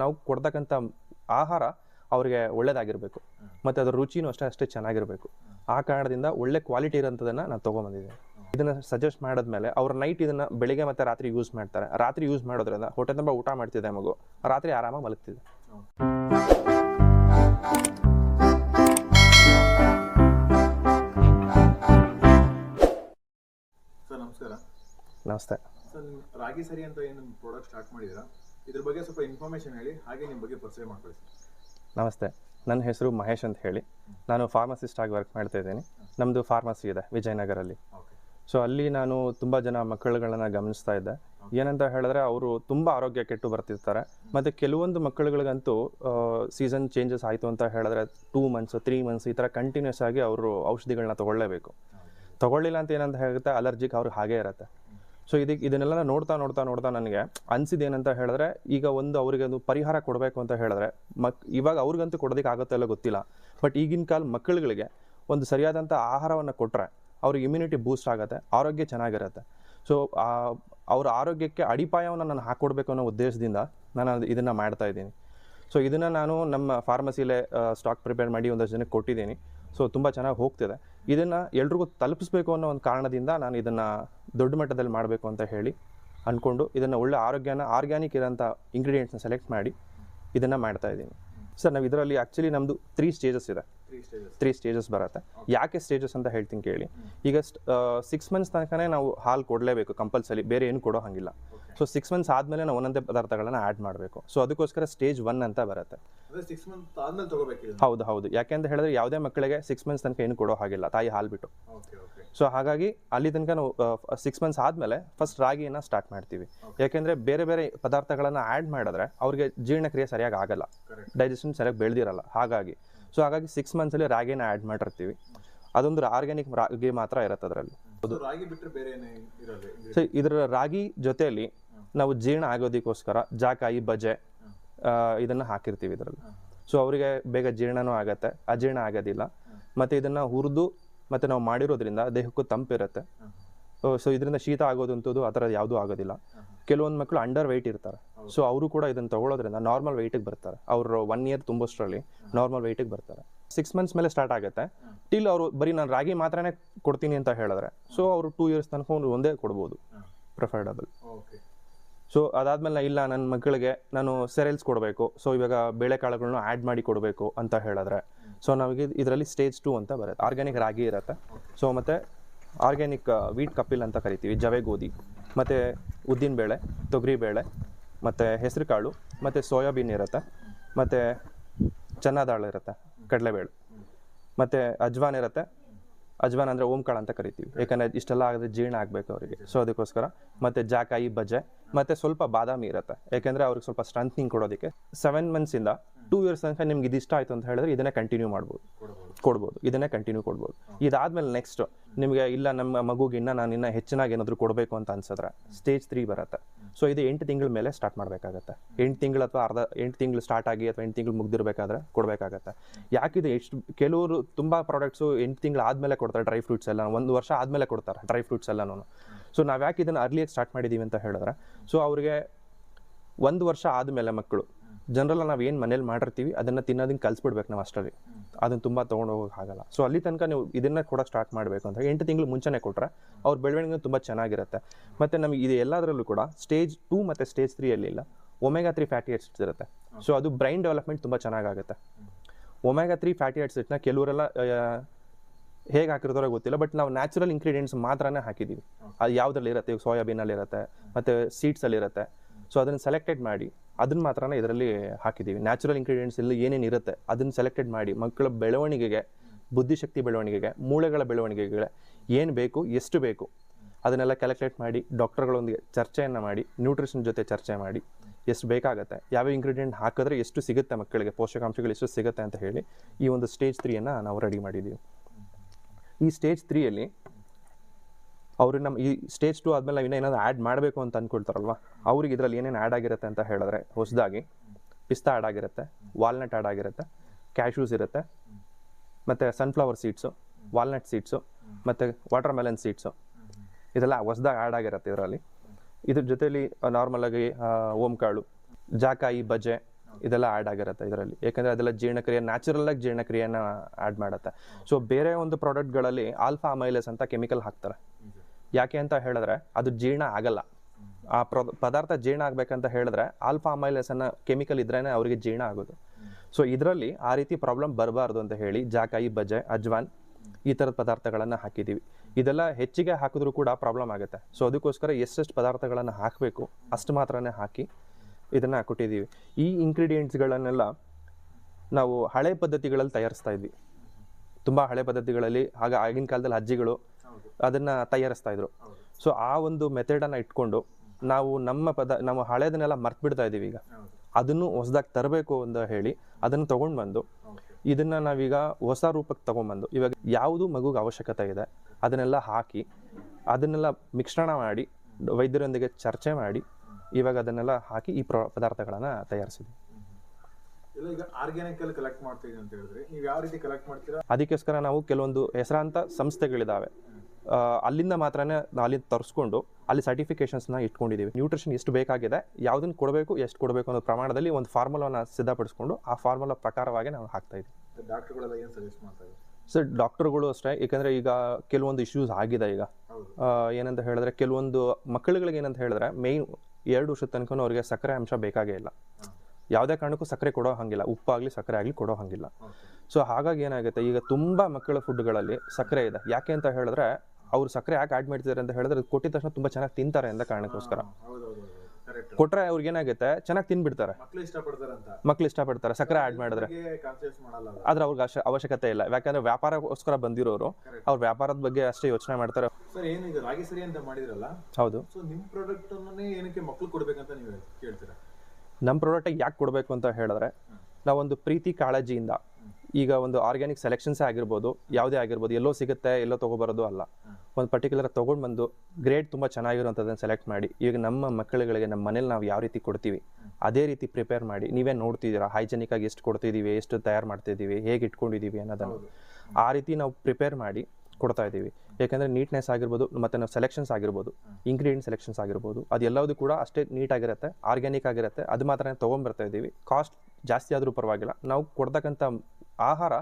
ನಾವು ಕೊಡ್ತಕ್ಕಂಥ ಆಹಾರ ಅವ್ರಿಗೆ ಒಳ್ಳೇದಾಗಿರಬೇಕು. ಮತ್ತು ಅದ್ರ ರುಚಿನೂ ಅಷ್ಟೇ ಅಷ್ಟೇ ಚೆನ್ನಾಗಿರಬೇಕು. ಆ ಕಾರಣದಿಂದ ಒಳ್ಳೆ ಕ್ವಾಲಿಟಿ ಇರೋಂಥದ್ದನ್ನು ನಾನು ತೊಗೊಂಬಂದಿದ್ದೀನಿ. ಇದನ್ನು ಸಜೆಸ್ಟ್ ಮಾಡಿದ್ಮೇಲೆ ಅವ್ರು ನೈಟ್ ಇದನ್ನು ಬೆಳಿಗ್ಗೆ ಮತ್ತು ರಾತ್ರಿ ಯೂಸ್ ಮಾಡ್ತಾರೆ. ರಾತ್ರಿ ಯೂಸ್ ಮಾಡೋದ್ರಿಂದ ಹೊಟ್ಟೆ ತುಂಬ ಊಟ ಮಾಡ್ತಿದೆ ಮಗು. ರಾತ್ರಿ ಆರಾಮಾಗಿ ಮಲಗ್ತಿದೆ. ನಮಸ್ಕಾರ. ನಮಸ್ತೆ. ರಾಗಿ ಸರಿ ಅಂತ ಏನು ಪ್ರಾಡಕ್ಟ್ ಸ್ಟಾರ್ಟ್ ಮಾಡಿದ್ದೀರಾ? ಇದ್ರ ಬಗ್ಗೆ ಸ್ವಲ್ಪ ಇನ್ಫಾರ್ಮೇಶನ್ ಹೇಳಿ ಹಾಗೆ ನಿಮ್ಮ ಬಗ್ಗೆ ಪರಿಚಯ ಮಾಡ್ಕೊಳ್ಳಿ ನಮಸ್ತೆ ನನ್ನ ಹೆಸರು ಮಹೇಶ್ ಅಂತ ಹೇಳಿ. ನಾನು ಫಾರ್ಮಸಿಸ್ಟ್ ಆಗಿ ವರ್ಕ್ ಮಾಡ್ತಾ ಇದ್ದೀನಿ. ನಮ್ಮದು ಫಾರ್ಮಸಿ ಇದೆ ವಿಜಯನಗರಲ್ಲಿ. ಸೊ ಅಲ್ಲಿ ನಾನು ತುಂಬ ಜನ ಮಕ್ಕಳುಗಳನ್ನ ಗಮನಿಸ್ತಾ ಇದ್ದೆ. ಏನಂತ ಹೇಳಿದ್ರೆ ಅವರು ತುಂಬ ಆರೋಗ್ಯ ಕೆಟ್ಟು ಬರ್ತಿರ್ತಾರೆ. ಮತ್ತು ಕೆಲವೊಂದು ಮಕ್ಕಳುಗಳಿಗಂತೂ ಸೀಸನ್ ಚೇಂಜಸ್ ಆಯಿತು ಅಂತ ಹೇಳಿದ್ರೆ ಟೂ ಮಂತ್ಸ್ ತ್ರೀ ಮಂತ್ಸ್ ಈ ಥರ ಕಂಟಿನ್ಯೂಸ್ ಆಗಿ ಅವರು ಔಷಧಿಗಳನ್ನ ತಗೊಳ್ಳೇಬೇಕು. ತಗೊಳ್ಳಿಲ್ಲ ಅಂತ ಏನಂತ ಹೇಳುತ್ತೆ ಅಲರ್ಜಿಕ್ ಅವ್ರಿಗೆ ಹಾಗೇ ಇರುತ್ತೆ. ಸೊ ಇದಕ್ಕೆ ಇದನ್ನೆಲ್ಲ ನೋಡ್ತಾ ನೋಡ್ತಾ ನೋಡ್ತಾ ನನಗೆ ಅನಿಸಿದೇನಂತ ಹೇಳಿದ್ರೆ, ಈಗ ಒಂದು ಅವರಿಗೆ ಒಂದು ಪರಿಹಾರ ಕೊಡಬೇಕು ಅಂತ ಹೇಳಿದ್ರೆ, ಮಕ್ ಇವಾಗ ಅವ್ರಿಗಂತೂ ಕೊಡೋದಕ್ಕೆ ಆಗುತ್ತೆ ಅಲ್ಲ ಗೊತ್ತಿಲ್ಲ. ಬಟ್ ಈಗಿನ ಕಾಲ ಮಕ್ಕಳುಗಳಿಗೆ ಒಂದು ಸರಿಯಾದಂಥ ಆಹಾರವನ್ನು ಕೊಟ್ಟರೆ ಅವ್ರಿಗೆ ಇಮ್ಯುನಿಟಿ ಬೂಸ್ಟ್ ಆಗುತ್ತೆ, ಆರೋಗ್ಯ ಚೆನ್ನಾಗಿರುತ್ತೆ. ಸೊ ಅವ್ರ ಆರೋಗ್ಯಕ್ಕೆ ಅಡಿಪಾಯವನ್ನು ನಾನು ಹಾಕ್ಕೊಡ್ಬೇಕು ಅನ್ನೋ ಉದ್ದೇಶದಿಂದ ನಾನು ಇದನ್ನು ಮಾಡ್ತಾ ಇದ್ದೀನಿ. ಸೊ ಇದನ್ನು ನಾನು ನಮ್ಮ ಫಾರ್ಮಸಿಲೇ ಸ್ಟಾಕ್ ಪ್ರಿಪೇರ್ ಮಾಡಿ ಒಂದಷ್ಟು ಜನಕ್ಕೆ ಕೊಟ್ಟಿದ್ದೀನಿ. ಸೊ ತುಂಬ ಚೆನ್ನಾಗಿ ಹೋಗ್ತಿದೆ. ಇದನ್ನು ಎಲ್ರಿಗೂ ತಲುಪಿಸ್ಬೇಕು ಅನ್ನೋ ಒಂದು ಕಾರಣದಿಂದ ನಾನು ಇದನ್ನು ದೊಡ್ಡ ಮಟ್ಟದಲ್ಲಿ ಮಾಡಬೇಕು ಅಂತ ಹೇಳಿ ಅಂದ್ಕೊಂಡು ಇದನ್ನು ಒಳ್ಳೆ ಆರೋಗ್ಯನ ಆರ್ಗ್ಯಾನಿಕ್ ಇರೋಂಥ ಇಂಗ್ರೀಡಿಯೆಂಟ್ಸ್ನ ಸೆಲೆಕ್ಟ್ ಮಾಡಿ ಇದನ್ನು ಮಾಡ್ತಾ ಇದ್ದೀನಿ. ಸರ್, ನಾವು ಇದರಲ್ಲಿ ಆ್ಯಕ್ಚುಲಿ ನಮ್ಮದು ತ್ರೀ ಸ್ಟೇಜಸ್ ಇದೆ. ತ್ರೀ ಸ್ಟೇಜಸ್ ಬರುತ್ತೆ. ಯಾಕೆ ಸ್ಟೇಜಸ್ ಅಂತ ಹೇಳ್ತೀನಿ ಕೇಳಿ. ಈಗ ಸಿಕ್ಸ್ ಮಂತ್ಸ್ ತನಕನೇ ನಾವು ಹಾಲು ಕೊಡಲೇಬೇಕು ಕಂಪಲ್ಸರಿ ಬೇರೆ ಏನು ಕೊಡೋ ಹಾಗಿಲ್ಲ. ಸೊ ಸಿಕ್ಸ್ ಮಂತ್ಸ್ ಆದಮೇಲೆ ನಾವು ಒಂದೊಂದೇ ಪದಾರ್ಥಗಳನ್ನ ಆ್ಯಡ್ ಮಾಡಬೇಕು. ಸೊ ಅದಕ್ಕೋಸ್ಕರ ಸ್ಟೇಜ್ ಒನ್ ಅಂತ ಬರುತ್ತೆ. ಹೌದು ಹೌದು. ಹೌದು ಯಾಕೆಂತ ಹೇಳಿದ್ರೆ ಯಾವುದೇ ಮಕ್ಕಳಿಗೆ ಸಿಕ್ಸ್ ಮಂತ್ಸ್ ತನಕ ಏನು ಕೊಡೋ ಹಾಗಿಲ್ಲ ತಾಯಿ ಹಾಲು ಬಿಟ್ಟು. ಸೊ ಹಾಗಾಗಿ ಅಲ್ಲಿ ತನಕ ನಾವು ಸಿಕ್ಸ್ ಮಂತ್ಸ್ ಆದಮೇಲೆ ಫಸ್ಟ್ ರಾಗಿಯನ್ನು ಸ್ಟಾರ್ಟ್ ಮಾಡ್ತೀವಿ. ಯಾಕೆಂದರೆ ಬೇರೆ ಬೇರೆ ಪದಾರ್ಥಗಳನ್ನು ಆ್ಯಡ್ ಮಾಡಿದ್ರೆ ಅವ್ರಿಗೆ ಜೀರ್ಣಕ್ರಿಯೆ ಸರಿಯಾಗಿ ಆಗಲ್ಲ. ಡೈಜೆಷನ್ ಸರಿಯಾಗಿ ಬೆಳೆದಿರಲ್ಲ. ಹಾಗಾಗಿ ಸೊ ಹಾಗಾಗಿ ಸಿಕ್ಸ್ ಮಂತ್ಸಲ್ಲಿ ರಾಗಿನ ಆ್ಯಡ್ ಮಾಡಿರ್ತೀವಿ. ಅದೊಂದು ಆರ್ಗ್ಯಾನಿಕ್ ರಾಗಿ ಮಾತ್ರ ಇರತ್ತೆ ಅದರಲ್ಲಿ. ಸೊ ರಾಗಿ ಬಿಟ್ಟರೆ ಬೇರೆ ಸೊ ಇದರ ರಾಗಿ ಜೊತೆಯಲ್ಲಿ ನಾವು ಜೀರ್ಣ ಆಗೋದಕ್ಕೋಸ್ಕರ ಜಾಕಾಯಿ ಬಜೆ ಇದನ್ನ ಹಾಕಿರ್ತೀವಿ ಇದರಲ್ಲಿ. ಸೊ ಅವರಿಗೆ ಬೇಗ ಜೀರ್ಣನೂ ಆಗತ್ತೆ. ಅಜೀರ್ಣ ಆಗೋದಿಲ್ಲ. ಮತ್ತು ಇದನ್ನು ಹುರಿದು ಮತ್ತು ನಾವು ಮಾಡಿರೋದ್ರಿಂದ ದೇಹಕ್ಕೂ ತಂಪಿರುತ್ತೆ. ಸೊ ಇದರಿಂದ ಶೀತ ಆಗೋದಂಥದ್ದು ಆ ಥರ ಯಾವುದೂ ಆಗೋದಿಲ್ಲ. ಕೆಲವೊಂದು ಮಕ್ಕಳು ಅಂಡರ್ ವೆಯ್ಟ್ ಇರ್ತಾರೆ. ಸೊ ಅವರು ಕೂಡ ಇದನ್ನು ತಗೊಳ್ಳೋದ್ರಿಂದ ನಾರ್ಮಲ್ ವೆಯ್ಟಿಗೆ ಬರ್ತಾರೆ. ಅವರು ಒನ್ ಇಯರ್ ತುಂಬಷ್ಟರಲ್ಲಿ ನಾರ್ಮಲ್ ವೆಯ್ಟಿಗೆ ಬರ್ತಾರೆ. ಸಿಕ್ಸ್ ಮಂತ್ಸ್ ಮೇಲೆ ಸ್ಟಾರ್ಟ್ ಆಗುತ್ತೆ. ಟಿಲ್ ಅವರು ಬರೀ ನಾನು ರಾಗಿ ಮಾತ್ರನೇ ಕೊಡ್ತೀನಿ ಅಂತ ಹೇಳಿದ್ರೆ ಸೊ ಅವರು ಟೂ ಇಯರ್ಸ್ ತನಕ ಒಂದು ಒಂದೇ ಕೊಡ್ಬೋದು. ಪ್ರಿಫರ್ಡಬಲ್ ಓಕೆ ಸೊ ಅದಾದ್ಮೇಲೆ ಇಲ್ಲ ನನ್ನ ಮಕ್ಕಳಿಗೆ ನಾನು ಸೆರೆಲ್ಸ್ ಕೊಡಬೇಕು. ಸೊ ಇವಾಗ ಬೇಳೆಕಾಳುಗಳನ್ನ ಆ್ಯಡ್ ಮಾಡಿ ಕೊಡಬೇಕು ಅಂತ ಹೇಳಿದ್ರೆ ಸೊ ನಮಗೆ ಇದರಲ್ಲಿ ಸ್ಟೇಜ್ ಟೂ ಅಂತ ಬರುತ್ತೆ. ಆರ್ಗ್ಯಾನಿಕ್ ರಾಗಿ ಇರುತ್ತೆ. ಸೊ ಮತ್ತು ಆರ್ಗ್ಯಾನಿಕ್ ವೀಟ್ ಕಪಿಲ್ ಅಂತ ಕರಿತೀವಿ ಜವೆ ಗೋಧಿ ಮತ್ತು ಉದ್ದಿನ ಬೇಳೆ, ತೊಗರಿ ಬೇಳೆ, ಮತ್ತು ಹೆಸರು ಕಾಳು ಮತ್ತು ಸೋಯಾಬೀನ್ ಇರುತ್ತೆ, ಮತ್ತು ಚನ್ನಾದಾಳು ಇರುತ್ತೆ, ಕಡಲೆಬೇಳೆ. ಮತ್ತು ಅಜ್ವಾನ್ ಇರುತ್ತೆ. ಅಜ್ವಾನ್ ಅಂದರೆ ಓಂಕಾಳು ಅಂತ ಕರಿತೀವಿ. ಯಾಕಂದರೆ ಇಷ್ಟೆಲ್ಲ ಆಗದೆ ಜೀರ್ಣ ಆಗಬೇಕು ಅವರಿಗೆ. ಸೊ ಅದಕ್ಕೋಸ್ಕರ ಮತ್ತು ಜಾಕಾಯಿ ಬಜೆ ಮತ್ತು ಸ್ವಲ್ಪ ಬಾದಾಮಿ ಇರುತ್ತೆ. ಯಾಕೆಂದರೆ ಅವ್ರಿಗೆ ಸ್ವಲ್ಪ ಸ್ಟ್ರೆಂತ್ನಿಂಗ್ ಕೊಡೋದಕ್ಕೆ ಸೆವೆನ್ ಮಂತ್ಸಿಂದ ಟೂ ಇಯರ್ಸ್ ತನಕ ನಿಮ್ಗೆ ಇದಿಷ್ಟ ಆಯ್ತು ಅಂತ ಹೇಳಿದ್ರೆ ಇದನ್ನೇ ಕಂಟಿನ್ಯೂ ಮಾಡ್ಬೋದು. ಕೊಡ್ಬೋದು. ಇದನ್ನೇ ಕಂಟಿನ್ಯೂ ಕೊಡ್ಬೋದು. ಇದಾದ್ಮೇಲೆ ನೆಕ್ಸ್ಟ್ ನಿಮಗೆ ಇಲ್ಲ ನಮ್ಮ ಮಗುಗೆ ಇನ್ನೂ ನಾನು ಇನ್ನೂ ಹೆಚ್ಚಿನಾಗಿ ಏನಾದರೂ ಕೊಡಬೇಕು ಅಂತ ಅನ್ಸಿದ್ರೆ ಸ್ಟೇಜ್ ತ್ರೀ ಬರುತ್ತೆ. ಸೊ ಇದು ಎಂಟು ತಿಂಗಳ ಮೇಲೆ ಸ್ಟಾರ್ಟ್ ಮಾಡಬೇಕಾಗತ್ತೆ. ಎಂಟು ತಿಂಗಳು ಅಥವಾ ಅರ್ಧ ಎಂಟು ತಿಂಗಳು ಸ್ಟಾರ್ಟ್ ಆಗಿ ಅಥವಾ ಎಂಟು ತಿಂಗಳು ಮುಗ್ದಿರಬೇಕಾದ್ರೆ ಕೊಡಬೇಕಾಗತ್ತೆ. ಯಾಕಿದೆ ಎಷ್ಟು ಕೆಲವರು ತುಂಬ ಪ್ರಾಡಕ್ಟ್ಸು ಎಂಟು ತಿಂಗಳು ಆದಮೇಲೆ ಕೊಡ್ತಾರೆ ಡ್ರೈ ಫ್ರೂಟ್ಸ್ ಎಲ್ಲ ಒಂದು ವರ್ಷ ಆದಮೇಲೆ ಕೊಡ್ತಾರೆ ಡ್ರೈ ಫ್ರೂಟ್ಸ್ ಎಲ್ಲನೂ. ಸೊ ನಾವು ಯಾಕೆ ಇದನ್ನು ಅರ್ಲಿಯಾಗಿ ಸ್ಟಾರ್ಟ್ ಮಾಡಿದ್ದೀವಿ ಅಂತ ಹೇಳಿದ್ರೆ ಸೊ ಅವ್ರಿಗೆ ಒಂದು ವರ್ಷ ಆದಮೇಲೆ ಮಕ್ಕಳು ಜನರಲ್ ನಾವು ಏನು ಮನೇಲಿ ಮಾಡಿರ್ತೀವಿ, ಅದನ್ನು ತಿನ್ನೋದನ್ನ ಕಲಿಸ್ಬಿಡ್ಬೇಕು ನಾವು ಅಷ್ಟರಲ್ಲಿ. ಅದನ್ನು ತುಂಬ ತೊಗೊಂಡು ಹೋಗೋಕೆ ಆಗಲ್ಲ. ಸೊ ಅಲ್ಲಿ ತನಕ ನೀವು ಇದನ್ನ ಕೂಡ ಸ್ಟಾರ್ಟ್ ಮಾಡಬೇಕು ಅಂತ. ಎಂಟು ತಿಂಗಳು ಮುಂಚೆನೇ ಕೊಟ್ಟರೆ ಅವ್ರ ಬೆಳವಣಿಗೆ ತುಂಬ ಚೆನ್ನಾಗಿರುತ್ತೆ. ಮತ್ತು ನಮಗೆ ಇದು ಎಲ್ಲದರಲ್ಲೂ ಕೂಡ ಸ್ಟೇಜ್ ಟೂ ಮತ್ತು ಸ್ಟೇಜ್ ತ್ರೀಯಲ್ಲಿ ಇಲ್ಲ ಒಮೆಗಾ ತ್ರೀ ಫ್ಯಾಟಿ ಆಸಿಡ್ಸ್ ಇರುತ್ತೆ. ಸೊ ಅದು ಬ್ರೈನ್ ಡೆವಲಪ್ಮೆಂಟ್ ತುಂಬ ಚೆನ್ನಾಗಾಗುತ್ತೆ. ಒಮೆಗಾ ತ್ರೀ ಫ್ಯಾಟಿ ಆಸಿಡ್ಸ್ನ ಕೆಲವರೆಲ್ಲ ಹೇಗೆ ಹಾಕಿರ್ತಾರೋ ಗೊತ್ತಿಲ್ಲ ಬಟ್ ನಾವು ನ್ಯಾಚುರಲ್ ಇಂಗ್ರೀಡಿಯೆಂಟ್ಸ್ ಮಾತ್ರನೇ ಹಾಕಿದ್ದೀವಿ ಅದು ಯಾವುದ್ರಲ್ಲಿ ಇರುತ್ತೆ ಸೋಯಾಬೀನಲ್ಲಿ ಇರುತ್ತೆ ಮತ್ತು ಸೀಡ್ಸಲ್ಲಿರುತ್ತೆ ಸೊ ಅದನ್ನು ಸೆಲೆಕ್ಟೆಡ್ ಮಾಡಿ ಅದನ್ನ ಮಾತ್ರನೇ ಇದರಲ್ಲಿ ಹಾಕಿದ್ದೀವಿ ನ್ಯಾಚುರಲ್ ಇಂಗ್ರೀಡಿಯೆಂಟ್ಸ್ ಇಲ್ಲಿ ಏನೇನು ಇರುತ್ತೆ ಅದನ್ನು ಸೆಲೆಕ್ಟೆಡ್ ಮಾಡಿ ಮಕ್ಕಳ ಬೆಳವಣಿಗೆಗೆ, ಬುದ್ಧಿಶಕ್ತಿ ಬೆಳವಣಿಗೆಗೆ, ಮೂಳೆಗಳ ಬೆಳವಣಿಗೆಗೆ ಏನು ಬೇಕು, ಎಷ್ಟು ಬೇಕು ಅದನ್ನೆಲ್ಲ ಕ್ಯಾಲ್ಕುಲೇಟ್ ಮಾಡಿ ಡಾಕ್ಟರ್ಗಳೊಂದಿಗೆ ಚರ್ಚೆಯನ್ನು ಮಾಡಿ ನ್ಯೂಟ್ರಿಷನ್ ಜೊತೆ ಚರ್ಚೆ ಮಾಡಿ ಎಷ್ಟು ಬೇಕಾಗುತ್ತೆ ಯಾವ ಇಂಗ್ರೀಡಿಯೆಂಟ್ ಹಾಕಿದ್ರೆ ಎಷ್ಟು ಸಿಗುತ್ತೆ ಮಕ್ಕಳಿಗೆ, ಪೋಷಕಾಂಶಗಳು ಎಷ್ಟು ಸಿಗುತ್ತೆ ಅಂತ ಹೇಳಿ ಈ ಒಂದು ಸ್ಟೇಜ್ ತ್ರೀಯನ್ನು ನಾವು ರೆಡಿ ಮಾಡಿದ್ದೀವಿ ಈ ಸ್ಟೇಜ್ ತ್ರೀಯಲ್ಲಿ ಅವರು ನಮ್ಮ ಈ ಸ್ಟೇಜ್ ಟು ಆದಮೇಲೆ ನಾವು ಇನ್ನೂ ಏನಾದ್ರು ಆ್ಯಡ್ ಮಾಡಬೇಕು ಅಂತ ಅಂದ್ಕೊಳ್ತಾರಲ್ವ ಅವ್ರಿಗೆ ಇದರಲ್ಲಿ ಏನೇನು ಆ್ಯಡ್ ಆಗಿರುತ್ತೆ ಅಂತ ಹೇಳಿದ್ರೆ ಹೊಸದಾಗಿ ಪಿಸ್ತಾ ಆ್ಯಡ್ ಆಗಿರುತ್ತೆ ವಾಲ್ನಟ್ ಆ್ಯಡ್ ಆಗಿರುತ್ತೆ ಕ್ಯಾಶ್ಯೂಸ್ ಇರುತ್ತೆ, ಮತ್ತು ಸನ್ಫ್ಲವರ್ ಸೀಡ್ಸು ವಾಲ್ನಟ್ ಸೀಡ್ಸು ಮತ್ತು ವಾಟರ್ ಮೆಲನ್ ಸೀಡ್ಸು ಇದೆಲ್ಲ ಹೊಸ್ದಾಗಿ ಆ್ಯಡ್ ಆಗಿರುತ್ತೆ ಇದರಲ್ಲಿ. ಇದ್ರ ಜೊತೆಲಿ ನಾರ್ಮಲಾಗಿ ಓಂಕಾಳು, ಜಾಕಾಯಿ, ಬಜೆ ಇದೆಲ್ಲ ಆ್ಯಡ್ ಆಗಿರುತ್ತೆ ಇದರಲ್ಲಿ. ಯಾಕಂದರೆ ಅದೆಲ್ಲ ಜೀರ್ಣಕ್ರಿಯೆ ನ್ಯಾಚುರಲ್ ಆಗಿ ಜೀರ್ಣಕ್ರಿಯೆನ ಆ್ಯಡ್ ಮಾಡುತ್ತೆ. ಸೊ ಬೇರೆ ಒಂದು ಪ್ರಾಡಕ್ಟ್ಗಳಲ್ಲಿ ಆಲ್ಫಾ ಅಮೈಲಸ್ ಅಂತ ಕೆಮಿಕಲ್ ಹಾಕ್ತಾರೆ. ಯಾಕೆ ಅಂತ ಹೇಳಿದ್ರೆ ಅದು ಜೀರ್ಣ ಆಗಲ್ಲ. ಆ ಪದಾರ್ಥ ಜೀರ್ಣ ಆಗಬೇಕಂತ ಹೇಳಿದ್ರೆ ಆಲ್ಫಾ ಅಮೈಲೇಸ್ ಅನ್ನೋ ಕೆಮಿಕಲ್ ಇದ್ರೇನೆ ಅವರಿಗೆ ಜೀರ್ಣ ಆಗೋದು. ಸೊ ಇದರಲ್ಲಿ ಆ ರೀತಿ ಪ್ರಾಬ್ಲಮ್ ಬರಬಾರ್ದು ಅಂತ ಹೇಳಿ ಜಾಕಾಯಿ, ಬಜೆ, ಅಜ್ವಾನ್ ಈ ಥರದ ಪದಾರ್ಥಗಳನ್ನು ಹಾಕಿದ್ದೀವಿ ಇದೆಲ್ಲ ಹೆಚ್ಚಿಗೆ ಹಾಕಿದ್ರೂ ಕೂಡ ಪ್ರಾಬ್ಲಮ್ ಆಗುತ್ತೆ. ಸೊ ಅದಕ್ಕೋಸ್ಕರ ಎಷ್ಟೆಷ್ಟು ಪದಾರ್ಥಗಳನ್ನು ಹಾಕಬೇಕು ಅಷ್ಟು ಮಾತ್ರನೇ ಹಾಕಿ ಇದನ್ನು ಕೊಟ್ಟಿದ್ದೀವಿ ಈ ಇಂಗ್ರೀಡಿಯೆಂಟ್ಸ್ಗಳನ್ನೆಲ್ಲ ನಾವು ಹಳೆ ಪದ್ಧತಿಗಳಲ್ಲಿ ತಯಾರಿಸ್ತಾ ಇದ್ವಿ. ತುಂಬ ಹಳೆ ಪದ್ಧತಿಗಳಲ್ಲಿ, ಆಗ ಆಗಿನ ಕಾಲದಲ್ಲಿ ಅಜ್ಜಿಗಳು ಅದನ್ನು ತಯಾರಿಸ್ತಾ ಇದ್ರು. ಸೊ ಆ ಒಂದು ಮೆಥಡನ್ನು ಇಟ್ಕೊಂಡು ನಾವು ನಮ್ಮ ಪದ ನಾವು ಹಳೇದನ್ನೆಲ್ಲ ಮರ್ತು ಬಿಡ್ತಾ ಇದ್ದೀವಿ ಈಗ. ಅದನ್ನು ಹೊಸದಾಗಿ ತರಬೇಕು ಅಂತ ಹೇಳಿ ಅದನ್ನು ತೊಗೊಂಡು ಬಂದು ಇದನ್ನ ನಾವೀಗ ಹೊಸ ರೂಪಕ್ಕೆ ತಗೊಂಡ್ಬಂದು ಇವಾಗ ಯಾವುದು ಮಗುಗೆ ಅವಶ್ಯಕತೆ ಇದೆ ಅದನ್ನೆಲ್ಲ ಹಾಕಿ ಅದನ್ನೆಲ್ಲ ಮಿಶ್ರಣ ಮಾಡಿ ವೈದ್ಯರೊಂದಿಗೆ ಚರ್ಚೆ ಮಾಡಿ ಇವಾಗ ಅದನ್ನೆಲ್ಲ ಹಾಕಿ ಈ ಪ್ರ ಪದಾರ್ಥಗಳನ್ನು ತಯಾರಿಸಿದ್ವಿ. ಅದಕ್ಕೋಸ್ಕರ ನಾವು ಕೆಲವೊಂದು ಹೆಸರಾಂತ ಸಂಸ್ಥೆಗಳಿದ್ದಾವೆ ಆ, ಅಲ್ಲಿಂದ ಮಾತ್ರನೇ ಅಲ್ಲಿ ಅಲ್ಲಿಂದ ತರಿಸ್ಕೊಂಡು ಅಲ್ಲಿ ಸರ್ಟಿಫಿಕೇಶನ್ಸ್ನ ಇಟ್ಕೊಂಡಿದ್ದೀವಿ ನ್ಯೂಟ್ರಿಷನ್ ಎಷ್ಟು ಬೇಕಾಗಿದೆ ಯಾವುದನ್ನು ಕೊಡಬೇಕು ಎಷ್ಟು ಕೊಡಬೇಕು ಅನ್ನೋ ಪ್ರಮಾಣದಲ್ಲಿ ಒಂದು ಫಾರ್ಮುಲಾನ ಸಿದ್ಧಪಡಿಸ್ಕೊಂಡು ಆ ಫಾರ್ಮುಲಾ ಪ್ರಕಾರವಾಗಿ ನಾವು ಹಾಕ್ತಾ ಇದ್ದೀವಿ ಸರ್ ಡಾಕ್ಟರ್ಗಳು ಅಷ್ಟೇ ಏಕೆಂದರೆ ಈಗ ಕೆಲವೊಂದು ಇಶ್ಯೂಸ್ ಆಗಿದೆ ಈಗ. ಏನಂತ ಹೇಳಿದ್ರೆ ಕೆಲವೊಂದು ಮಕ್ಕಳುಗಳಿಗೆ ಏನಂತ ಹೇಳಿದ್ರೆ ಮೇಯ್ನ್ ಎರಡು ವರ್ಷದ ತನಕ ಅವರಿಗೆ ಸಕ್ಕರೆ ಅಂಶ ಬೇಕಾಗೇ ಇಲ್ಲ. ಯಾವುದೇ ಕಾರಣಕ್ಕೂ ಸಕ್ಕರೆ ಕೊಡೋ ಹಂಗಿಲ್ಲ ಉಪ್ಪಾಗಲಿ ಸಕ್ಕರೆ ಆಗಲಿ ಕೊಡೋ ಹಂಗಿಲ್ಲ. ಸೊ ಹಾಗಾಗಿ ಏನಾಗುತ್ತೆ ಈಗ ತುಂಬ ಮಕ್ಕಳ ಫುಡ್ಗಳಲ್ಲಿ ಸಕ್ಕರೆ ಇದೆ. ಯಾಕೆ ಅಂತ ಹೇಳಿದ್ರೆ ಅವ್ರು ಸಕ್ಕರೆ ಯಾಕೆ ಆ್ಯಡ್ ಮಾಡ್ತಿದ್ದಾರೆ ಅಂತ ಹೇಳಿದ್ರೆ ಅದು ಕೊಟ್ಟಿದ ತಕ್ಷಣ ತುಂಬ ಚೆನ್ನಾಗಿ ತಿಂತಾರೆ ಅಂತ ಕಾರಣಕ್ಕೋಸ್ಕರ. ಕೊಟ್ರೆ ಅವ್ರಿಗೆ ಏನಾಗುತ್ತೆ? ಚೆನ್ನಾಗಿ ತಿನ್ಬಿಡ್ತಾರೆ. ಮಕ್ಳು ಇಷ್ಟಪಡ್ತಾರೆ ಸಕ್ಕರೆ ಆ್ಯಡ್ ಮಾಡಿದ್ರೆ. ಆದ್ರೆ ಅವ್ರಿಗೆ ಅಶ ಅವಶ್ಯಕತೆ ಇಲ್ಲ. ಯಾಕಂದ್ರೆ ವ್ಯಾಪಾರಕ್ಕೋಸ್ಕರ ಬಂದಿರೋರು. ಅವ್ರ ವ್ಯಾಪಾರದ ಬಗ್ಗೆ ಅಷ್ಟೇ ಯೋಚನೆ ಮಾಡ್ತಾರೆ. ಹೌದು. ನಮ್ಮ ನಿಮ್ ಪ್ರಾಡಕ್ಟ್ ಯಾಕೆ ಕೊಡಬೇಕು ಅಂತ ಹೇಳಿದ್ರೆ ನಾವೊಂದು ಪ್ರೀತಿ ಕಾಳಜಿಯಿಂದ ಈಗ ಒಂದು ಆರ್ಗ್ಯಾನಿಕ್ ಸೆಲೆಕ್ಷನ್ಸೇ ಆಗಿರ್ಬೋದು ಯಾವುದೇ ಆಗಿರ್ಬೋದು ಎಲ್ಲೋ ಸಿಗುತ್ತೆ ಎಲ್ಲೋ ತೊಗೊಬರೋದು ಅಲ್ಲ. ಒಂದು ಪರ್ಟಿಕ್ಯುಲರ್ ತೊಗೊಂಡು ಬಂದು ಗ್ರೇಡ್ ತುಂಬ ಚೆನ್ನಾಗಿರುವಂಥದ್ದನ್ನು ಸೆಲೆಕ್ಟ್ ಮಾಡಿ ಈಗ ನಮ್ಮ ಮಕ್ಕಳುಗಳಿಗೆ ನಮ್ಮ ಮನೇಲಿ ನಾವು ಯಾವ ರೀತಿ ಕೊಡ್ತೀವಿ ಅದೇ ರೀತಿ ಪ್ರಿಪೇರ್ ಮಾಡಿ ನೀವೇ ನೋಡ್ತಿದ್ದೀರಾ ಹೈಜೆನಿಕ್ ಆಗಿ ಎಷ್ಟು ಕೊಡ್ತಿದ್ದೀವಿ ಎಷ್ಟು ತಯಾರು ಮಾಡ್ತಿದ್ದೀವಿ ಹೇಗೆ ಇಟ್ಕೊಂಡಿದ್ದೀವಿ ಅನ್ನೋದನ್ನು. ಆ ರೀತಿ ನಾವು ಪ್ರಿಪೇರ್ ಮಾಡಿ ಕೊಡ್ತಾ ಇದ್ದೀವಿ. ಯಾಕಂದರೆ ನೀಟ್ನೆಸ್ ಆಗಿರ್ಬೋದು ಮತ್ತು ನಾವು ಸೆಲೆಕ್ಷನ್ಸ್ ಆಗಿರ್ಬೋದು ಇಂಗ್ರೀಡಿಯೆಂಟ್ ಸೆಲೆಕ್ಷನ್ಸ್ ಆಗಿರ್ಬೋದು ಅದೆಲ್ಲದೂ ಕೂಡ ಅಷ್ಟೇ ನೀಟಾಗಿರುತ್ತೆ ಆರ್ಗ್ಯಾನಿಕ್ ಆಗಿರುತ್ತೆ ಅದು ಮಾತ್ರ ತೊಗೊಂಬರ್ತಾ ಇದ್ದೀವಿ. ಕಾಸ್ಟ್ ಜಾಸ್ತಿ ಆದರೂ ಪರವಾಗಿಲ್ಲ. ನಾವು ಕೊಡ್ತಕ್ಕಂಥ ಆಹಾರ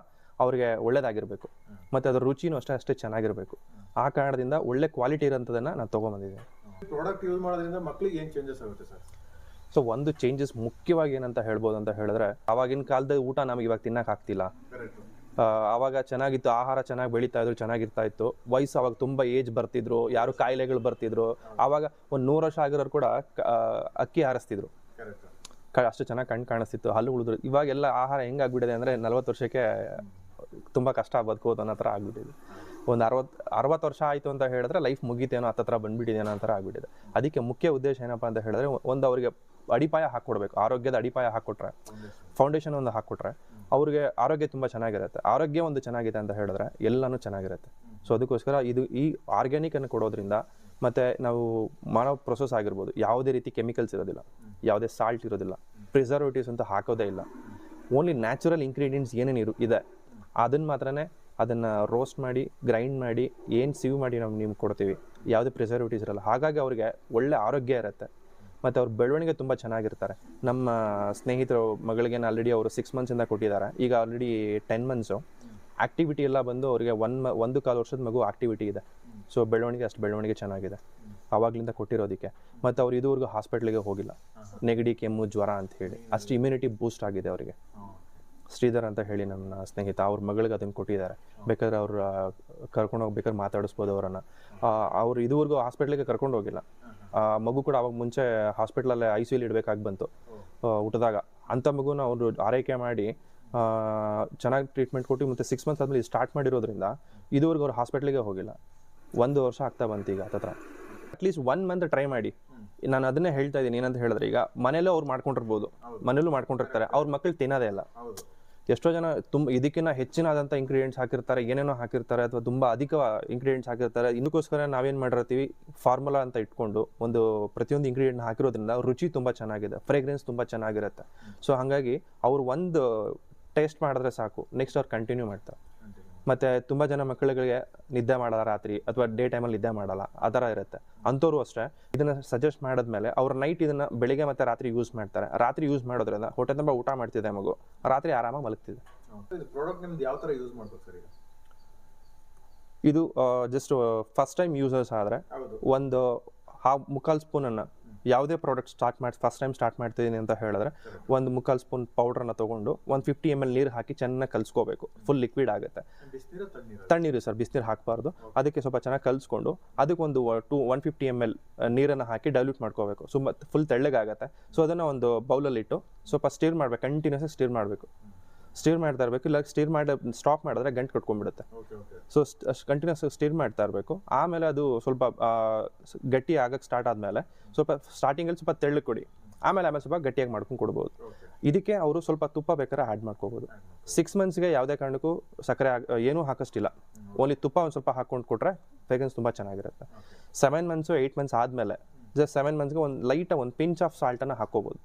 ಅವ್ರಿಗೆ ಒಳ್ಳೇದಾಗಿರಬೇಕು. ಮತ್ತು ಅದರ ರುಚಿನೂ ಅಷ್ಟೇ ಅಷ್ಟೇ ಚೆನ್ನಾಗಿರಬೇಕು. ಆ ಕಾರಣದಿಂದ ಒಳ್ಳೆ ಕ್ವಾಲಿಟಿ ಇರೋಂಥದ್ದನ್ನು ನಾನು ತೊಗೊಂಬಂದಿದ್ದೀನಿ. ಪ್ರಾಡಕ್ಟ್ ಯೂಸ್ ಮಾಡೋದ್ರಿಂದ ಮಕ್ಳಿಗೆ ಏನು ಚೇಂಜಸ್ ಆಗುತ್ತೆ ಸರ್ ಸೊ ಒಂದು ಚೇಂಜಸ್ ಮುಖ್ಯವಾಗಿ ಏನಂತ ಹೇಳ್ಬೋದು ಅಂತ ಹೇಳಿದ್ರೆ ಅವಾಗಿನ ಕಾಲದ ಊಟ ನಮಗೆ ಇವಾಗ ತಿನ್ನಕ್ಕೆ ಆಗ್ತಿಲ್ಲ. ಆವಾಗ ಚೆನ್ನಾಗಿತ್ತು ಆಹಾರ ಚೆನ್ನಾಗಿ ಬೆಳೀತಾ ಇದ್ರು ಚೆನ್ನಾಗಿರ್ತಾ ಇತ್ತು. ವಯಸ್ಸು ಅವಾಗ ತುಂಬ ಏಜ್ ಬರ್ತಿದ್ರು ಯಾರು ಕಾಯಿಲೆಗಳು ಬರ್ತಿದ್ರು. ಆವಾಗ ಒಂದು ನೂರು ವರ್ಷ ಆಗಿರೋರು ಕೂಡ ಅಕ್ಕಿ ಹಾರಿಸ್ತಿದ್ರು. ಕ- ಅಷ್ಟು ಚೆನ್ನಾಗಿ ಕಣ್ಣು ಕಾಣಿಸ್ತಿತ್ತು ಹಲ್ಲು ಉಳಿದ್ರು. ಇವಾಗೆಲ್ಲ ಆಹಾರ ಹೆಂಗೆ ಆಗ್ಬಿಟ್ಟಿದೆ ಅಂದರೆ ನಲ್ವತ್ತು ವರ್ಷಕ್ಕೆ ತುಂಬ ಕಷ್ಟ ಬದುಕೋದು ಅನ್ನೋ ಥರ ಆಗ್ಬಿಟ್ಟಿದೆ. ಒಂದು ಅರವತ್ತು ಅರವತ್ತು ವರ್ಷ ಆಯಿತು ಅಂತ ಹೇಳಿದ್ರೆ ಲೈಫ್ ಮುಗೀತೇನೋ ಹತ್ತತ್ರ ಬಂದ್ಬಿಟ್ಟಿದೆ ಅನ್ನೋ ಥರ ಆಗ್ಬಿಟ್ಟಿದೆ. ಅದಕ್ಕೆ ಮುಖ್ಯ ಉದ್ದೇಶ ಏನಪ್ಪ ಅಂತ ಹೇಳಿದ್ರೆ ಒಂದು ಅವರಿಗೆ ಅಡಿಪಾಯ ಹಾಕ್ಕೊಡ್ಬೇಕು. ಆರೋಗ್ಯದ ಅಡಿಪಾಯ ಹಾಕ್ಕೊಟ್ರೆ ಫೌಂಡೇಶನ್ ಒಂದು ಹಾಕ್ಕೊಟ್ರೆ ಅವ್ರಿಗೆ ಆರೋಗ್ಯ ತುಂಬ ಚೆನ್ನಾಗಿರುತ್ತೆ. ಆರೋಗ್ಯ ಒಂದು ಚೆನ್ನಾಗಿದೆ ಅಂತ ಹೇಳಿದ್ರೆ ಎಲ್ಲನೂ ಚೆನ್ನಾಗಿರುತ್ತೆ. ಸೊ ಅದಕ್ಕೋಸ್ಕರ ಇದು ಈ ಆರ್ಗ್ಯಾನಿಕ್ ಅನ್ನು ಕೊಡೋದ್ರಿಂದ ಮತ್ತು ನಾವು ಮಾಡೋ ಪ್ರೊಸೆಸ್ ಆಗಿರ್ಬೋದು. ಯಾವುದೇ ರೀತಿ ಕೆಮಿಕಲ್ಸ್ ಇರೋದಿಲ್ಲ. ಯಾವುದೇ ಸಾಲ್ಟ್ ಇರೋದಿಲ್ಲ. ಪ್ರಿಸರ್ವೇಟಿವ್ಸ್ ಅಂತ ಹಾಕೋದೇ ಇಲ್ಲ. ಓನ್ಲಿ ನ್ಯಾಚುರಲ್ ಇಂಗ್ರೀಡಿಯೆಂಟ್ಸ್ ಏನೇನು ಇರು ಇದೆ. ಅದನ್ನು ಮಾತ್ರನೇ ಅದನ್ನು ರೋಸ್ಟ್ ಮಾಡಿ ಗ್ರೈಂಡ್ ಮಾಡಿ ಏನು ಸಿವ್ ಮಾಡಿ ನಾವು ನಿಮ್ಗೆ ಕೊಡ್ತೀವಿ. ಯಾವುದೇ ಪ್ರಿಸರ್ವೇಟಿವ್ಸ್ ಇರಲ್ಲ. ಹಾಗಾಗಿ ಅವ್ರಿಗೆ ಒಳ್ಳೆ ಆರೋಗ್ಯ ಇರುತ್ತೆ. ಮತ್ತು ಅವ್ರ ಬೆಳವಣಿಗೆ ತುಂಬ ಚೆನ್ನಾಗಿರ್ತಾರೆ. ನಮ್ಮ ಸ್ನೇಹಿತರು ಮಗಳಿಗೆ ಆಲ್ರೆಡಿ ಅವರು ಸಿಕ್ಸ್ ಮಂತ್ಸಿಂದ ಕೊಟ್ಟಿದ್ದಾರೆ. ಈಗ ಆಲ್ರೆಡಿ ಟೆನ್ ಮಂತ್ಸು ಆ್ಯಕ್ಟಿವಿಟಿ ಎಲ್ಲ ಬಂದು ಅವರಿಗೆ ಒನ್ ಒಂದು ಕಾಲು ವರ್ಷದ ಮಗು ಆ್ಯಕ್ಟಿವಿಟಿ ಇದೆ. ಸೊ ಬೆಳವಣಿಗೆ ಅಷ್ಟು ಬೆಳವಣಿಗೆ ಚೆನ್ನಾಗಿದೆ. ಆವಾಗಲಿಂದ ಕೊಟ್ಟಿರೋದಕ್ಕೆ. ಮತ್ತು ಅವ್ರು ಇದುವರೆಗೂ ಹಾಸ್ಪಿಟ್ಲಿಗೆ ಹೋಗಿಲ್ಲ. ನೆಗಡಿ, ಕೆಮ್ಮು, ಜ್ವರ ಅಂತ ಹೇಳಿ. ಅಷ್ಟು ಇಮ್ಯುನಿಟಿ ಬೂಸ್ಟ್ ಆಗಿದೆ ಅವರಿಗೆ. ಶ್ರೀಧರ್ ಅಂತ ಹೇಳಿ ನನ್ನ ಸ್ನೇಹಿತ, ಅವ್ರ ಮಗಳಿಗೆ ಅದನ್ನು ಕೊಟ್ಟಿದ್ದಾರೆ. ಬೇಕಾದ್ರೆ ಅವ್ರು, ಕರ್ಕೊಂಡು ಹೋಗ್ಬೇಕಾದ್ರೆ ಮಾತಾಡಿಸ್ಬೋದು ಅವರನ್ನು. ಅವ್ರು ಇದುವರೆಗೂ ಹಾಸ್ಪಿಟ್ಲಿಗೆ ಕರ್ಕೊಂಡು ಹೋಗಿಲ್ಲ. ಮಗು ಕೂಡ ಅವಾಗ ಮುಂಚೆ ಹಾಸ್ಪಿಟ್ಲಲ್ಲೇ ಐ ಸಿ ಯುಲಿ ಇಡಬೇಕಾಗಿ ಬಂತು. ಊಟದಾಗ. ಹುಟ್ಟಿದಾಗ ಅಂಥ ಮಗುನ ಅವರು ಆರೈಕೆ ಮಾಡಿ ಚೆನ್ನಾಗಿ ಟ್ರೀಟ್ಮೆಂಟ್ ಕೊಟ್ಟು ಮತ್ತು ಸಿಕ್ಸ್ ಮಂತ್ಸ್ ಆದ್ಮೇಲೆ ಸ್ಟಾರ್ಟ್ ಮಾಡಿರೋದ್ರಿಂದ ಇದುವರೆಗೂ ಅವ್ರು ಹಾಸ್ಪಿಟ್ಲಿಗೆ ಹೋಗಿಲ್ಲ. ಒಂದು ವರ್ಷ ಆಗ್ತಾ ಬಂತು ಈಗ ಹತ್ತತ್ರ. ಅಟ್ಲೀಸ್ಟ್ ಒನ್ ಮಂತ್ ಟ್ರೈ ಮಾಡಿ. ನಾನು ಅದನ್ನೇ ಹೇಳ್ತಾ ಇದ್ದೀನಿ ಏನಂತ ಹೇಳಿದ್ರೆ ಈಗ ಮನೇಲೂ ಅವ್ರು ಮಾಡ್ಕೊಂಡಿರ್ಬೋದು. ಮನೇಲೂ ಮಾಡ್ಕೊಂಡಿರ್ತಾರೆ. ಅವ್ರ ಮಕ್ಕಳು ತಿನ್ನೋದೇ ಇಲ್ಲ. ಎಷ್ಟೋ ಜನ ತುಂಬ ಇದಕ್ಕಿಂತ ಹೆಚ್ಚಿನಾದಂಥ ಇಂಗ್ರೀಡಿಯೆಂಟ್ಸ್ ಹಾಕಿರ್ತಾರೆ, ಏನೇನೋ ಹಾಕಿರ್ತಾರೆ ಅಥವಾ ತುಂಬ ಅಧಿಕ ಇಂಗ್ರೀಡಿಯೆಂಟ್ಸ್ ಹಾಕಿರ್ತಾರೆ ಇದಕ್ಕೋಸ್ಕರ ನಾವೇನು ಮಾಡಿರ್ತೀವಿ ಫಾರ್ಮುಲಾ ಅಂತ ಇಟ್ಕೊಂಡು ಒಂದು ಪ್ರತಿಯೊಂದು ಇಂಗ್ರೀಡಿಯೆಂಟ್ ಹಾಕಿರೋದ್ರಿಂದ ರುಚಿ ತುಂಬ ಚೆನ್ನಾಗಿದೆ ಫ್ರೇಗ್ರೆನ್ಸ್ ತುಂಬ ಚೆನ್ನಾಗಿರುತ್ತೆ ಸೊ ಹಾಗಾಗಿ ಅವ್ರು ಒಂದು ಟೇಸ್ಟ್ ಮಾಡಿದ್ರೆ ಸಾಕು ನೆಕ್ಸ್ಟ್ ಅವ್ರು ಕಂಟಿನ್ಯೂ ಮಾಡ್ತಾರೆ. ಮತ್ತು ತುಂಬ ಜನ ಮಕ್ಕಳುಗಳಿಗೆ ನಿದ್ದೆ ಮಾಡಲ್ಲ ರಾತ್ರಿ ಅಥವಾ ಡೇ ಟೈಮಲ್ಲಿ ನಿದ್ದೆ ಮಾಡಲ್ಲ ಆ ಥರ ಇರುತ್ತೆ. ಅಂಥವ್ರು ಅಷ್ಟೇ. ಇದನ್ನು ಸಜೆಸ್ಟ್ ಮಾಡಿದ್ಮೇಲೆ ಅವ್ರು ನೈಟ್ ಇದನ್ನು ಬೆಳಿಗ್ಗೆ ಮತ್ತೆ ರಾತ್ರಿ ಯೂಸ್ ಮಾಡ್ತಾರೆ. ರಾತ್ರಿ ಯೂಸ್ ಮಾಡೋದ್ರಿಂದ ಹೊಟ್ಟೆ ತುಂಬ ಊಟ ಮಾಡ್ತಿದೆ ಮಗು. ರಾತ್ರಿ ಆರಾಮಾಗಿ ಮಲಗ್ತಿದೆ. ಇದು ಪ್ರಾಡಕ್ಟ್ ನಿಮ್ದು ಯಾವ ತರ ಯೂಸ್ ಮಾಡ್ಬೇಕು ಸರ್ ಇದು ಜಸ್ಟ್ ಫಸ್ಟ್ ಟೈಮ್ ಯೂಸರ್ಸ್ ಆದರೆ ಒಂದು ಹಾ ಮುಕ್ಕಾಲು ಸ್ಪೂನನ್ನು ಯಾವುದೇ ಪ್ರಾಡಕ್ಟ್ ಸ್ಟಾರ್ಟ್ ಮಾಡಿ ಫಸ್ಟ್ ಟೈಮ್ ಸ್ಟಾರ್ಟ್ ಮಾಡ್ತಿದ್ದೀನಿ ಅಂತ ಹೇಳಿದ್ರೆ ಒಂದು ಮುಕ್ಕಾಲು ಸ್ಪೂನ್ ಪೌಡ್ರನ್ನ ತೊಗೊಂಡು ಒಂದು ಫಿಫ್ಟಿ ಎಂ ಎಲ್ ನೀರು ಹಾಕಿ ಚೆನ್ನಾಗಿ ಕಲಿಸ್ಕೋಬೇಕು. ಫುಲ್ ಲಿಕ್ವಿಡ್ ಆಗುತ್ತೆ. ತಣ್ಣೀರ ತಣ್ಣೀರು ಸರ್ ಬಿಸಿನೀರು ಹಾಕಬಾರ್ದು. ಅದಕ್ಕೆ ಸ್ವಲ್ಪ ಚೆನ್ನಾಗಿ ಕಲಿಸ್ಕೊಂಡು ಅದಕ್ಕೆ ಒಂದು to one fifty m l ನೀರನ್ನು ಹಾಕಿ ಡೈಲ್ಯೂಟ್ ಮಾಡ್ಕೋಬೇಕು. ಸುಮ್ಮ ಫುಲ್ ತೆಳ್ಳಗಾಗತ್ತೆ. ಸೊ ಅದನ್ನು ಒಂದು ಬೌಲಲ್ಲಿಟ್ಟು ಸ್ವಲ್ಪ ಸ್ಟೀರ್ ಮಾಡಬೇಕು ಕಂಟಿನ್ಯೂಸ್ ಸ್ಟೀರ್ ಮಾಡಬೇಕು. ಸ್ಟೀರ್ ಮಾಡ್ತಾ ಇರಬೇಕು ಇಲ್ಲ ಸ್ಟೀರ್ ಮಾಡಿ ಸ್ಟಾಪ್ ಮಾಡಿದ್ರೆ ಗಂಟು ಕಟ್ಕೊಂಡ್ಬಿಡುತ್ತೆ. ಸೊ ಕಂಟಿನ್ಯೂಸ್ ಸ್ಟೀರ್ ಮಾಡ್ತಾ ಇರಬೇಕು. ಆಮೇಲೆ ಅದು ಸ್ವಲ್ಪ ಗಟ್ಟಿ ಆಗಕ್ಕೆ ಸ್ಟಾರ್ಟ್ ಆದಮೇಲೆ ಸ್ವಲ್ಪ ಸ್ಟಾರ್ಟಿಂಗಲ್ಲಿ ಸ್ವಲ್ಪ ತೆಳ್ಳು ಕೊಡಿ. ಆಮೇಲೆ ಆಮೇಲೆ ಸ್ವಲ್ಪ ಗಟ್ಟಿಯಾಗಿ ಮಾಡ್ಕೊಂಡು ಕೊಡ್ಬೋದು. ಇದಕ್ಕೆ ಅವರು ಸ್ವಲ್ಪ ತುಪ್ಪ ಬೇಕಾದ್ರೆ ಆ್ಯಡ್ ಮಾಡ್ಕೋಬೋದು. ಸಿಕ್ಸ್ ಮಂತ್ಸ್ಗೆ ಯಾವುದೇ ಕಾರಣಕ್ಕೂ ಸಕ್ಕರೆ ಏನೂ ಹಾಕಷ್ಟಿಲ್ಲ. ಓನ್ಲಿ ತುಪ್ಪ ಒಂದು ಸ್ವಲ್ಪ ಹಾಕ್ಕೊಂಡು ಕೊಟ್ಟರೆ ಫ್ರೇಗ್ರೆನ್ಸ್ ತುಂಬ ಚೆನ್ನಾಗಿರುತ್ತೆ. ಸೆವೆನ್ ಮಂತ್ಸು ಏಯ್ಟ್ ಮಂತ್ಸ್ ಆದಮೇಲೆ ಜಸ್ಟ್ ಸೆವೆನ್ ಮಂತ್ಸ್ಗೆ ಒಂದು ಲೈಟಾಗಿ ಒಂದು ಪಿಂಚ್ ಆಫ್ ಸಾಲ್ಟನ್ನು ಹಾಕ್ಕೋಬೋದು.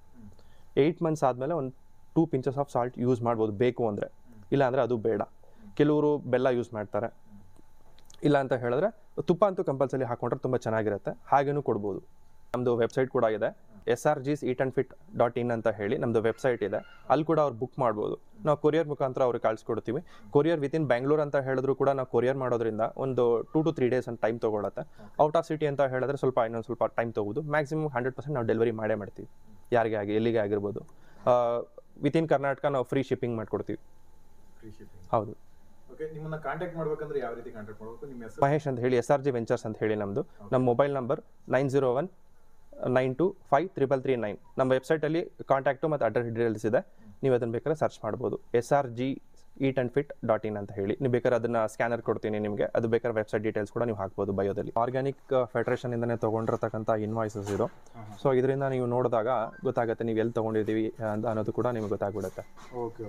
ಏಯ್ಟ್ ಮಂತ್ಸ್ ಆದಮೇಲೆ ಒಂದು two pinches of salt use ಮಾಡ್ಬೋದು. ಬೇಕು ಅಂದರೆ. ಇಲ್ಲ ಅಂದರೆ ಅದು ಬೇಡ. ಕೆಲವರು ಬೆಲ್ಲ ಯೂಸ್ ಮಾಡ್ತಾರೆ. ಇಲ್ಲ ಅಂತ ಹೇಳಿದ್ರೆ ತುಪ್ಪ ಅಂತೂ ಕಂಪಲ್ಸರಿ ಹಾಕೊಂಡ್ರೆ ತುಂಬ ಚೆನ್ನಾಗಿರುತ್ತೆ. ಹಾಗೇನೂ ಕೊಡ್ಬೋದು. ನಮ್ಮದು ವೆಬ್ಸೈಟ್ ಕೂಡ ಇದೆ. S R G's eat and fit dot in ಅಂತ ಹೇಳಿ ನಮ್ಮದು ವೆಬ್ಸೈಟ್ ಇದೆ. ಅಲ್ಲಿ ಕೂಡ ಅವ್ರು ಬುಕ್ ಮಾಡ್ಬೋದು. ನಾವು ಕೊರಿಯರ್ ಮುಖಾಂತರ ಅವ್ರಿಗೆ ಕಳಿಸ್ಕೊಡ್ತೀವಿ. ಕೊರಿಯರ್ ವಿತಿನ್ ಬ್ಯಾಂಗ್ಳೂರ್ ಅಂತ ಹೇಳಿದ್ರು ಕೂಡ ನಾವು ಕೊರಿಯರ್ ಮಾಡೋದ್ರಿಂದ ಒಂದು ಟೂ ಟು ತ್ರೀ ಡೇಸ್ ಅಂತ ಟೈಮ್ ತೊಗೊಳತ್ತೆ. ಔಟ್ ಆಫ್ ಸಿಟಿ ಅಂತ ಹೇಳಿದ್ರೆ ಸ್ವಲ್ಪ ಇನ್ನೊಂದು ಸ್ವಲ್ಪ ಟೈಮ್ ತೊಗೋದು. ಮ್ಯಾಕ್ಸಿಮಮ್ ಹಂಡ್ರೆಡ್ ಪರ್ಸೆಂಟ್ ನಾವು ಡೆಲಿವರಿ ಮಾಡೇ ಮಾಡ್ತೀವಿ. ಯಾರಿಗೆ ಆಗಿ, ಎಲ್ಲಿಗೆ ಆಗಿರ್ಬೋದು. ವಿತಿನ್ ಕರ್ನಾಟಕ ನಾವು ಫ್ರೀ ಶಿಪ್ಪಿಂಗ್ ಮಾಡ್ಕೊಡ್ತೀವಿ. ಹೌದು. ನಿಮ್ಮನ್ನ ಕಾಂಟ್ಯಾಕ್ಟ್ ಮಾಡ್ಬೇಕಂದ್ರೆ ಯಾವ ರೀತಿ ಕಾಂಟ್ಯಾಕ್ಟ್ ಮಾಡಬೇಕು? ನಿಮ್ಮ ಹೆಸರು? ಮಹೇಶ್ ಅಂತ ಹೇಳಿ ಎಸ್ ಆರ್ ಜಿ ವೆಂಚರ್ಸ್ ಅಂತ ಹೇಳಿ ನಮ್ಮದು ನಮ್ಮ mobile number nine zero one nine two five triple three nine ನಮ್ಮ ವೆಬ್ಸೈಟಲ್ಲಿ ಕಾಂಟ್ಯಾಕ್ಟು ಮತ್ತು ಅಡ್ರೆಸ್ ಡೀಟೇಲ್ಸ್ ಇದೆ. ನೀವು ಅದನ್ನ ಬೇಕಾದ್ರೆ ಸರ್ಚ್ ಮಾಡ್ಬೋದು. S R G eat and fit dot in ಅಂತ ಹೇಳಿ. ನೀವು ಬೇಕಾದ್ರೆ ಅದನ್ನ ಸ್ಕ್ಯಾನರ್ ಕೊಡ್ತೀನಿ ನಿಮಗೆ. ಅದು ಬೇಕಾದ್ರೆ ವೆಬ್ಸೈಟ್ ಡೀಟೇಲ್ಸ್ ಕೂಡ ನೀವು ಹಾಕ್ಬೋದು ಬಯೋದಲ್ಲಿ ಆರ್ಗ್ಯಾನಿಕ್ ಫೆಡರೇಷನಿಂದನೇ ತೊಗೊಂಡಿರ್ತಕ್ಕಂಥ ಇನ್ವಾಯ್ಸಸ್ ಇದು. ಸೊ ಇದರಿಂದ ನೀವು ನೋಡಿದಾಗ ಗೊತ್ತಾಗುತ್ತೆ ನೀವು ಎಲ್ಲಿ ತೊಗೊಂಡಿದ್ದೀವಿ ಅಂತ ಅನ್ನೋದು ಕೂಡ ನಿಮಗೆ ಗೊತ್ತಾಗ್ಬಿಡುತ್ತೆ. ಓಕೆ